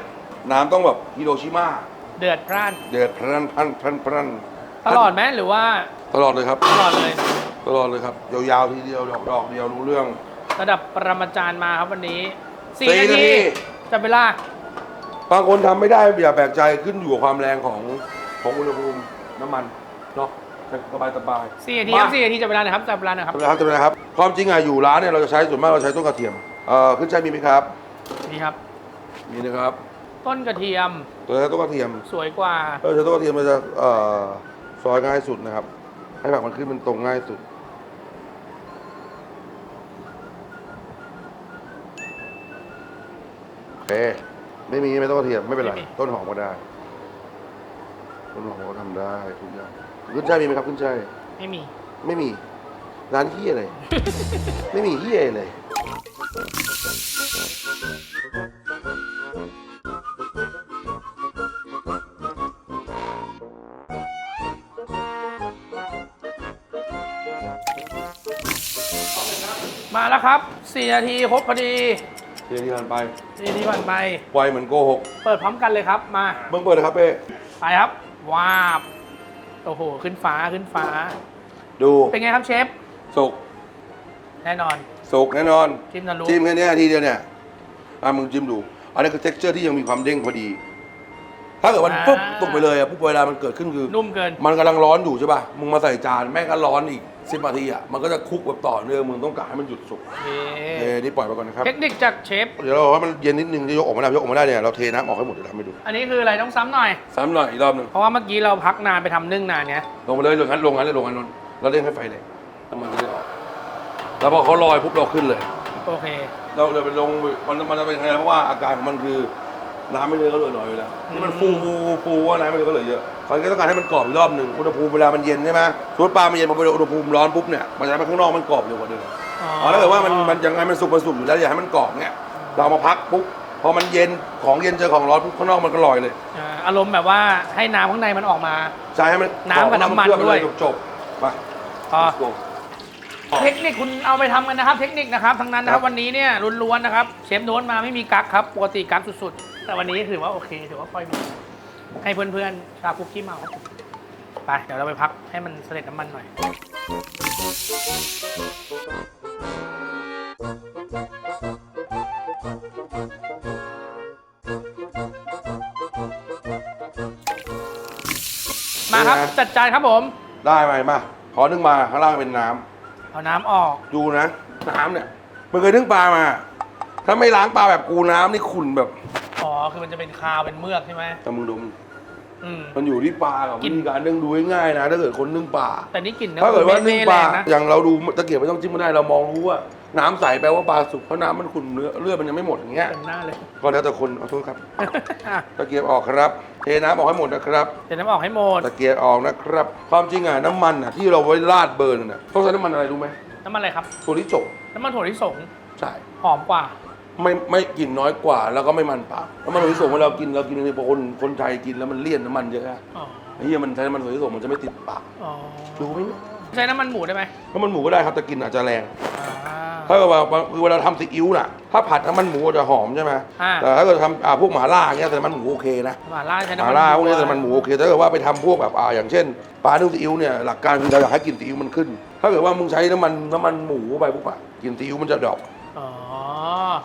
น้ำต้องแบบฮิโรชิมา
เดือดพร่าน
เดือดพรันพรันพรันพรัน
ตลอดไหมหรือว่า
ตลอดเลยครับ
ตลอดเลย
ตลอดเลยครับยาวๆทีเดียวดอกดอกเดียวรู้เรื่อง
ระดับปรมาจารย์มาครับวันนี้สี่
สี่
นา
นาที
ทีจะเวลา
บางคนทำไม่ได้อย่าแปลกใจขึ้นอยู่กับความแรงของของอุณหภูมิ น้ำมันเนาะสบายสบาย
สี่นาทีครับสี่นาทีจะเวลาหนะครับจะเวลาหนะครับ
ทำไมครับทำไมครับความจริงอะอยู่ร้านเนี่ยเราจะใช้ส่วนมากเราใช้ต้นกระเทียมเอ่อขึ้นช่ายมีไหมครับ
นี่ครับ
มีนะครับ
ต้นกระเทียม
ตัวนี้ต้นกระเทียม
สวยกว่า
เออใช้ต้นกระเทียมมันจะเอ่อซอยง่ายสุดนะครับ ให้ผักมันขึ้นมันตรงง่ายสุดโอเคไม่มีไม่ต้องกระเทียมไม่เป็นไร
ไม่มี
ต้นหอมก็ได้ต้ นหอมก็ทำได้ทุกอย่างขึ้นช่ายมีไหมครับขึ้นช่าย
ไม่มี
ไม่มี ร้านเฮียเลยไม่มีเฮียเลย
มาแล้วครับสี่นาทีครบพอดี
เทียนที่ผ่านไป
สี่นาทีผ่านไป
ไวเหมือนโกหก
เปิดพร้อมกันเลยครับ มา
เบิ่งเปิดเลยครับเป้
ไปครับ วาบโอ้โห ขึ้นฟ้าขึ้นฟ้า
ดู
เป็นไงครับเชฟ
สุก
แน่นอน
สุกแน่นอน
จิ้มทะลุ
จิ้มแค่เนี้ยทีเดียวเนี่ยอะมึงจิ้มดู อันนี้คือ texture ที่ยังมีความเด้งพอดี ถ้าเกิดมันปุ๊บตกไปเลยอะปุ๊บเวลามันเกิดขึ้นคือ
นุ่มเกิน
มันกำลังร้อนอยู่ใช่ป่ะ มึงมาใส่จานแม่งก็ร้อนอีกสิบนาทีอะมันก็จะคลุกแบบต่อเนื่องมึงต้องการให้มันหยุดสุก
โอเค
เอนี่ปล่อยไปก่อนนะครับ
เทคนิคจากเชฟ
เดี๋ยวเราบอกว่ามันเย็นนิดนึงจะยกออกมาได้ยกออกมาได้เนี่ยเราเทน้ำออกให้หมดเดี๋ยวทำให้ดู
อันนี้คืออะไรต้องซ้ำหน่อย
ซ้ำหน่อยอีกรอบหนึ่ง
เพราะว่าเมื่อกี้เราพักนานไปทำนึ่งนานเนี้ย
ลงมาเลยลงงั้นลงงั้นเลยลงงั้นลงเราเร่งให้ไฟแรงน้ำมันจะได้ออกแล้วพอเขาลอยปุ๊บเราขึ้นเลย
โอเค
เราเลยไปลงมันมันจะเป็นยังไงเพราะว่าอาการของมันคือ น้ำไม่เลยก็เหลือน้อยอยู่แล้วนี่มันฟูฟูฟูฟูว่าน้ำไม่เลยก็เหลือเยอะเขาก็ต้องการให้มันกรอบอีกรอบหนึ่งอุณหภูมิเวลามันเย็นใช่ไหมสมมติปลามันเย็นพอไปโดนอุณหภูมิร้อนปุ๊บเนี่ยมันจะทำให้ข้างนอกมันกรอบเร็วกว่าเดิมอ๋อถ้าเกิดว่ามันมันยังไงมันสุกมันสุกอยู่แล้วอยากให้มันกรอบเนี่ยเรามาพักปุ๊บพอมันเย็นของเย็นเจอของร้อนปุ๊บข้างนอกมันก็ลอยเลย
อ่าอารมณ์แบบว่าให้น้ำข้างในมันออกมา
ใช่ให้มัน
น้ำกับน้ำมัน
เคลือบไป
ด้วย
เลจบๆมา
พอ
let's go
เทคนิคคุณเอาไปทำกันนะครับ เทคนิคนะครับทั้งนั้นนะค
ครั
รับบวันนี้เนี่ยล้วนๆนะครับเชฟโน้ตมาไม่มีกั๊กครับปกติกั๊กสุดๆ แต่วันนี้ถือว่าโอเคถือว่าค่อยมีให้เพื่อนๆชาวคุกกี้เมาครับไปเดี๋ยวเราไปพักให้มันเสด็จน้ำมันหน่อย มาครับ
เป็นไง
จัดจานครับผม
ได้ไหมมาขอนึ่งมาข้างล่างเป็นน้ำ
เอาน้ำออก
ดูนะน้ำเนี่ยมึงเคยนึ่งปลามา ถ้าไม่ล้างปลาแบบกูน้ำนี่ขุ่นแบบ
อ๋อ คือมันจะเป็นคาวเป็นเมือกใช่ไหม
แต่มึงดูมัน
อืม
มันอยู่ที่ปลากับ
กิ
วิ
น
ธีการนึ่งดูง่ายๆนะถ้าเกิดคนนึ่งปลา
แต่นี่กลิ่น
ถ้าเกิดว่านึ่งปลา
ไม่แรงนะ
อย่างเราดูตะเกียบไม่ต้องจิ้มก็ได้เรามองรู้ว่า น้ำใสแปลว่าปลาสุกเพราะน้ำมันขุ่นเนื้อเลือดมันยังไม่หมดอย่างเงี้ย
เต็มหน้าเลย
ก็แล้วแต่คนขอโทษครับ
อะ
ตะเกียบออกครับ เทน้ำออกให้หมดนะครับ
เดี๋ยวน้ำออกให้หมด
ตะเกียบออกนะครับ ความจริงอะน้ำมันอะที่เราไว้ราดเบิร์นน่ะต้องใช้น้ำมันอะไรรู้ไหม
น้ำมันอะไรครับ
ถั่วลิสง
น้ำมันถั่วลิสง
ใช่
หอมกว่า
ไม่ไม่กลิ่นน้อยกว่า แล้วก็ไม่มันปากน้ำมันถั่วลิสงเวลาเรากินเรากินในคนคนไทยกินแล้วมันเลี่ยนน้ำมันเยอะอะ
อ๋อ
ไอ้เหี้ยมันใช้น้ำมันถั่วลิสงมันจะไม่ติดปาก
อ๋อ
รู้ไหมเนี่ย
ใช้น้ำมันหมูได้ไหม
น้ำมันหมูก็ได้ครับแต่กลินอาจจะแรง
อ่า
ถ้าเกิดว่าคือเวลาทำซีอิ๊วน่ะ ถ้าผัดน้ำมันหมูจะหอมใช่ไหม
อ่า
แต่ถ้าเกิดทำอ่าพวกหม่าล่าอย่างเงี้ยใส่น้ำมันหมูโอเคนะ
หม่าล่าใช้
ห
น้ำ
ม่า
มัน
ล่าพวกนี้
ห
ใส่น้ำมันหมูโอเคแต่ถ้าเกิดว่าไปทำพวกแบบอ่าอย่างเช่นปลานึ่งซีอิ๊วเนี่ยหลักการคือเราอยากให้กลิ่นซีอิ๊วมันขึ้น ถ้าเกิดว่ามึงใช้น้ำมันน้ำมันหมูไปปุ๊บอะกลิ่นซีอิ๊วมันจะดรอป
อ๋อ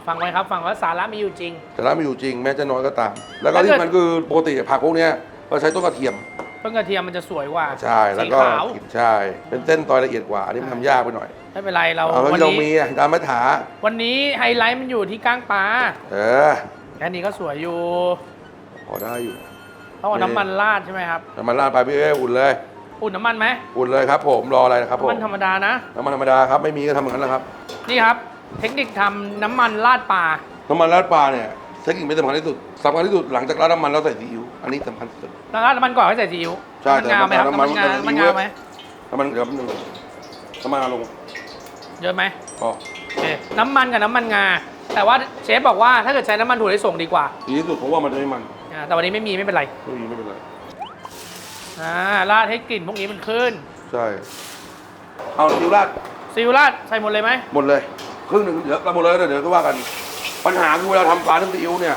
ฟังไว้ครับ ฟังว่าสาระมีอยู่จริง
แต่ถ้าไม่อยู่จริงแม้จะน้อยก็ตาม แล้วก็
ถ้าเกิ
ที่
ด
มันคือปกติผักพวกเนี้ยเราใช้ต้นกระเทียม
ต้นกระเทียมมันจะสวยกว่า
ใช่แล้ว
สี
ก็
ขาว
กลิ่นใช่เป็นเส้นตอยละเอียดกว่าอันนี้มันทำยากไปหน่อย
ไม่เป็นไรเรา
เอา
วัน
ที่เรา
นี้
มีอะตามมาถา
วันนี้ไฮไลท์มันอยู่ที่ก้างปลา
เออ
แค่นี้ก็สวยอยู่
พอได้อยู่
ต้องเอาน้ำมันราดใช่ไหมครับ
น้ำมันราดไปพี่เอ้ยอุ่นเลย
อุ่นน้ำมันไหม
อุ่นเลยครับ ผมรออะไรนะครับผ
น้ำ
ม
มันธรรมดานะ
น้ำมันธรรมดาครับไม่มีก็ทำเหมือนกันแหละครับ
นี่ครับ เทคนิคทำน้ำมันราดปลา
น้ำมันราดปลาเนี่ยเทคนิคไม่สำคัญที่สุดสำคัญที่สุดหลังจากราดน้ำมันแล้วใส่ซีอิ๊ว อันนี้สำคัญที่สุด
แล้วราดน้ำมันก่อนให้ใส่ซีอิ๊ว
ใช่
น้ำมันงาไหมครับ
แต่
น้ำมันงา
น้ำมัน
น้ำมันงาไหม
น้ำมันเดี๋ยวแป๊บนึงน้ำมันเอาลง
เยอะไหม
พอ
โอเคน้ำมันกับน้ำมันงา แต่ว่าเชฟบอกว่าถ้าเกิดใช้น้ำมันถั่วลิสงดีกว่า
ดีที่สุดเพราะว่ามันจะไม่มัน
อ่าแต่วันนี้ไม่มีไม่เป็นไร
ไม่มีไม่เป็นไร
อ่าราดให้กลิ่นพวกนี้มันขึ้น
ใช่เอาซีอิ๊วราด
ซีอิ๊วราดใส่หมดเลยไหม
หมดเลย ครึ่งหนึ่งเดี๋ยวเราหมดเลยเดี๋ยวก็ว่ากัน ปัญหาคือเวลาทำปลาทั้งซีอิ๊วเนี่ย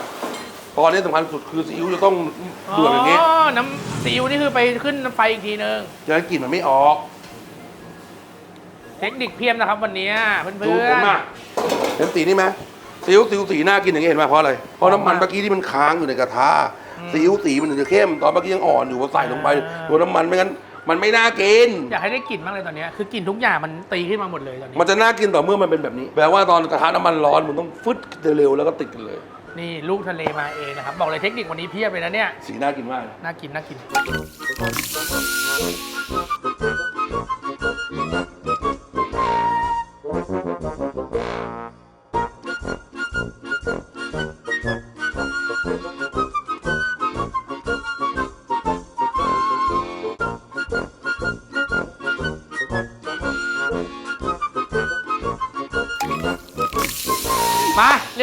ตอนนี้สำคัญสุดคือซีอิ๊วจะต้องเดือดอย่างนี้
อ๋อน้ำซีอิ๊วนี่คือไปขึ้นไฟอีกทีนึง
จะให้กลิ่นมันไม่ออก
เทคนิคเพียมนะครับวันนี้เพื่อน
ดู
เพื่
ผมมากเห็นสีนี่ไหมซีอิ๊วซีอิ๊วสีน่ากินอย่างนี้เห็นไหมเพราะอะไรเพราะน้ำมันเมื่อกี้ที่มันค้างอยู่ในกระทะซีอิ๊วสีมันถึงจะเข้มตอนเมื่อกี้ยังอ่อนอยู่พอใส่ลงไปตัวน้ำมันไม่งั้นมันไม่น่ากิน
อยากให้ได้กลิ่นมากเลยตอนนี้คือกลิ่นทุกอย่างมันตีขึ้นมาหมดเลยตอนนี้
มันจะน่ากินต่อเมื่อมันเป็นแบบนี้ แปลว่าตอนกระทะน้ำมันร้อนมันต้องฟึดเร็วๆแล้วก็ติดกันเลย
นี่ลูกทะเลมาเองนะครับ บอกเลยเทคนิควันนี้เพียบเลยนะเนี่ย
สีน่ากินมากเลย
น่ากินน่ากิน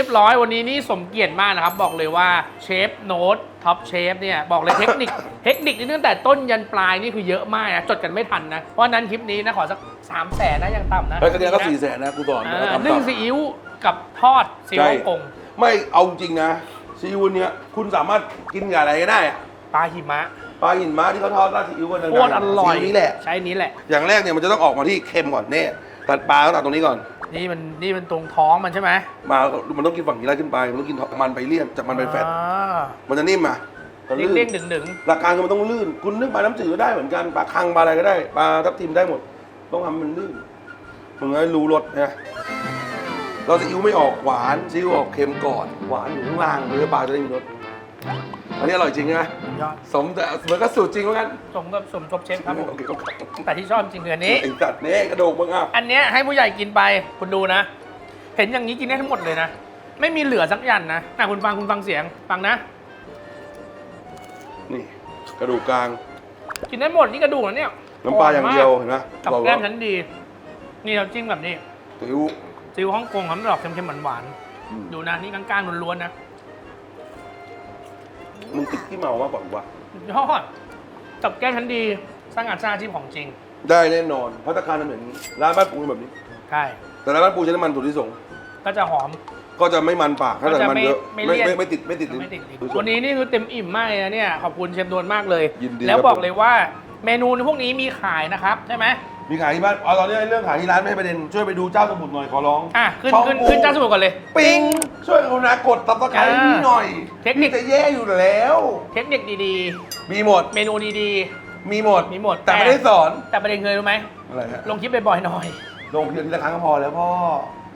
บร้อยวันนี้นี่สมเกียรติมากนะครับ บอกเลยว่าเชฟโน้ตท็อปเชฟเนี่ยบอกเลยเทคนิค เทคนิคนี่ตั้งแต่ต้นยันปลายนี่คือเยอะมากนะจดกันไม่ทันนะ เพราะฉะนั้นคลิปนี้นะขอสักสามแสนนะยังต่ำนะ
เฮ้ยกระเดียก็สี่แสนนะกูสอน
อ่า
ทำ
นึ่ง
ต่อ
ซีอิ๊วกับทอดซีอิ๊วฮ่องกง
ไม่เอาจริงนะซีอิ๊วเนี้ยคุณสามารถกินกับอะไรก็ได้อะ
ปลาหิมะ
ปลาหินม้าที่เขาทอดราดซีอิ๊วกันดัง
โคตรอร่อย
ซีอิ๊วนี้แหละ
ใช้นี้แหละ
อย่างแรกเนี่ยมันจะต้องออกมาที่เค็มก่อนเน่ตัดปลาต้องตัดตรงนี้ก่อน
นี่มันนี่มันตรงท้องมันใช่ไหม
มามันต้องกินฝั่งนี้ไล่ขึ้นไป มันต้องกินมันไปเลี่ยนจากมันเป็นแฟต
อ่า
มันจะนิ่มอะมันลื่น
เด้งๆดึงดึง
หลักการคือมันต้องลื่น คุณนึ่งปลาน้ำจืดก็ได้เหมือนกันปลาคังปลาอะไรก็ได้ปลาทับทิมได้หมด ต้องทำให้มันลื่นมึงให้รู้รสนะเราซีอิ๊วไม่ออกหวานซีอิ๊วออกเค็มก่อน หวานอยู่ข้างล่างเนื้อปลาจะได้มีรส อันนี้อร่อยจริงใช่ไหม
ยอด
สมแต่เหมือนกับสูตรจริงเหมือนกัน
สมกับสมทบเชฟครับผม
โอเคโอเค
แต่ที่ชอบจริงคืออันนี้
ไอ้สัตว์เนี่ยกระดูกมึงอะ
อันเนี้ยให้ผู้ใหญ่กินไปคุณดูนะ เห็นอย่างนี้กินได้ทั้งหมดเลยนะ ไม่มีเหลือสักยันนะอะคุณฟังคุณฟังเสียงฟังนะ
นี่ กระดูกกลาง
กินได้หมดนี่กระดูกนะเนี่ย
น้ำปลาอย่างเดียวเห็นไหม
กับ
บอก
แก้
ว่าม
ชั้นดี นี่เราจิ้มแบบนี้
ติ๋ว
ซีอิ๊วฮ่องกงครับดอกเค็มๆหวาน
อืม
ๆดูนะนี่ก้างๆล้วนๆนะ
มึงติดที่เมามากกว่ากูวะ
ยอดกับแก้มชั้นดีสร้างอาชีพอาชีพของจริง
ได้แน่นอนพัตตาคารทำเหมือนร้านบ้านปูแบบนี้
ใช่
แต่ร้านบ้านปูใช้น้ำมันถั่วลิสง
ก็จะหอม
ก็จะไม่มันปากถ้า
ก็
แต่
จะ
มัน
ไม่
เยอะ
ไม่
ไม่
เลี่ยน
ไม่ไม่ติดไม่ติดลิ้น
ไม่ติดลิ้น
ถั่ลิสง
วันนี้นี่คือเต็มอิ่มมากเลยนะเนี่ยขอบคุณเชฟโดนมากเลย
ยินดี
แล้ว
ครับ
บอก
ผม
เลยว่าเมนูพวกนี้มีขายนะครับใช่ไหม
มีขายที่บ้านเอาตอนนี้เรื่องขายที่ร้านไม่ใช่ประเด็นช่วยไปดูเจ้าสมุทรหน่อยขอร้อง
อะขึ้น
ช่อง
ขึ้น
กู
ขึ้นเจ้าสมุทรก่อนเลย
ปิงช่วยกรุณากดตับตะไคร้
อ่า
นี่หน่อย
เทคนิค
จะแย่อยู่แล้ว
เทคนิคดี
มีหมด
ๆ เมนูดี
มีหมด
มีหมด
แต่
แต่
ไม่ได้สอน
ๆแต่ประเด็นเคยรู้ไหม
อะไรฮะ
ลงคลิปบ่อยๆหน่อย
ลงเพียงทีละครั้งก็พอแล้วพ่อ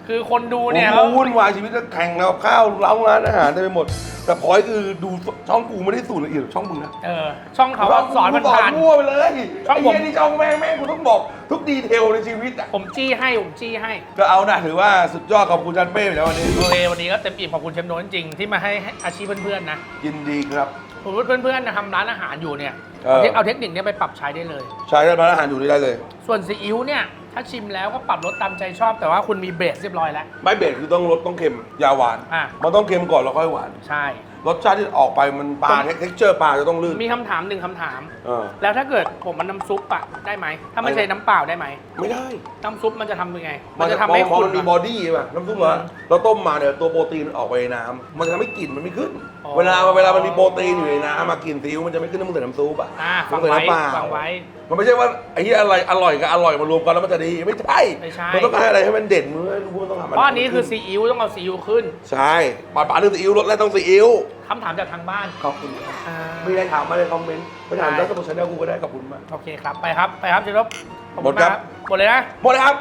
คือคนดูเนี่ย
ผม
เขา
วุ่นวายชีวิตก็แข่งกับข้าวเล้าร้านอาหารได้ไปหมด แต่พอยคือดูช่องกูไม่ได้สูตรละเอียดช่องมึงนะ
เออช่องเขาว่าสอนมัน
กูสอน
ผ่าน
มั่วไปเลย
ช่อง
ไอ้
ผม
เหี้ยนี่ช่องแม่งแม่งกูต้องบอกทุกดีเทลในชีวิตอะ
ผมจี้ให้ผมจี้ให้
ก็เอานะถือว่าสุดยอดขอบคุณจันเป้ไปแล้ววันนี้
โอเควันนี้ก็เต็มอิ่มขอบคุณเชฟโน้นจริงๆที่มาให้อาชีพเพื่อนๆนะ
ยินดีครับ
ผมว่าเพื่อนๆนะทำร้านอาหารอยู่เนี่ย
เออ
เอาเทคเอาเทคนิคเนี้ยไปปรับใช้ได้เลย
ใช้ได้ร้านอาหารอยู่ได้เลย
ส่วนซีอิ๊วเนี่ยถ้าชิมแล้วก็ปรับรสตามใจชอบ แต่ว่าคุณมีเบสเรียบร้อยแล้ว
ไม่เบรกคือต้องรสต้องเค็มอยาหวาน
อะ
มันต้องเค็มก่อนแล้วค่อยหวาน
ใช่
รสชาติที่ออกไปมันปลาเท็กเจอร์ปลาจะต้องลื่น
มีคำถามหนึ่งคำถาม
เออ
แล้วถ้าเกิดผมมันน้ำซุปอะได้ไหม ถ้าไม่ใช่น้ำเปล่าได้ไหม
ไม่ได้
น้ำซุปมันจะทำยังไง
มั
มันน
จะ
จะ
ทำ
ทำ
ให้
ให้
คุ
ขุ่
มันนมี
ปะ
บอดี้ป่ะน้ำซุปอะเราต้มมาเนี่ยตัวโปรตีนออกไปในน้ำมันจะทำให้กลิ่นมันไม่ขึ้น
อ๋อ
เวลาเวลามันมีโปรตีนอยู่ในน้ำมากลิ่นซีอิ๊วมันจะไม่ขึ้นถ้ามึงใส่น้ำซุปอะ
อ่า
มึ
ฟั
ง
ง
ใส่
ไว้
น้ำเปล่า
ฟังไว้
มันไม่ใช่ว่าไอ้ที่อะไรอร่อยกับอร่อยมารวมกันแล้วมันจะดีไม่ใช่
ไม่ใช่
มันต้องการให้อะไรให้มันเด่นมึงไม่รู้ว่าต้องทำอะไร
เพราะอันนี้คือซีอิ๊วต้องเอาซีอิ๊วขึ้น
ใช่ปลาปลาเรื่องซีอิ๊วรสแรกต้องซีอิ๊ว
คำถามจากทางบ้าน
ขอบคุณครับ
อ่า
ไม่ได้ถามมาในคอมเมนต์ไปถาม
ได้
แล้วสมุทรชาแนลกูก็ได้ขอบคุณมาก
โอเคครับไปครับไปครับเจรบขอณ
หมดครับา
กหมดเลยนะ
หมดเลยครับ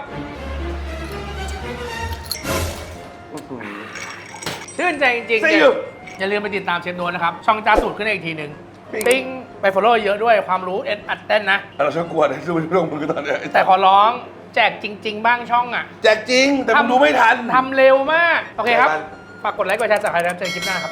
อื้อหือ
ชื่นใจจริงๆ
See
เนี่ย
you
อย่าลืมไปติดตามเชฟโนนนะครับ ช่องจ้าสูตรขึ้นอีกทีหนึ่ง
ปิ๊ง
ปิ้งไป follow เยอะด้วยความรู้เอ็ดอัดเต้นนะ
เราชอบกลัวนะดูลงมือตอนเนี้ย
แต่ขอร้องแจกจริง ๆ บ้างช่องอะ
แจกจริง แต่มึงดูไม่ทัน
ทำเร็วมาก โอเคครับ
เจอกัน
ฝากกดไลค์กดแชร์สับสไครต์แล้วเจอกันคลิปหน้าครับ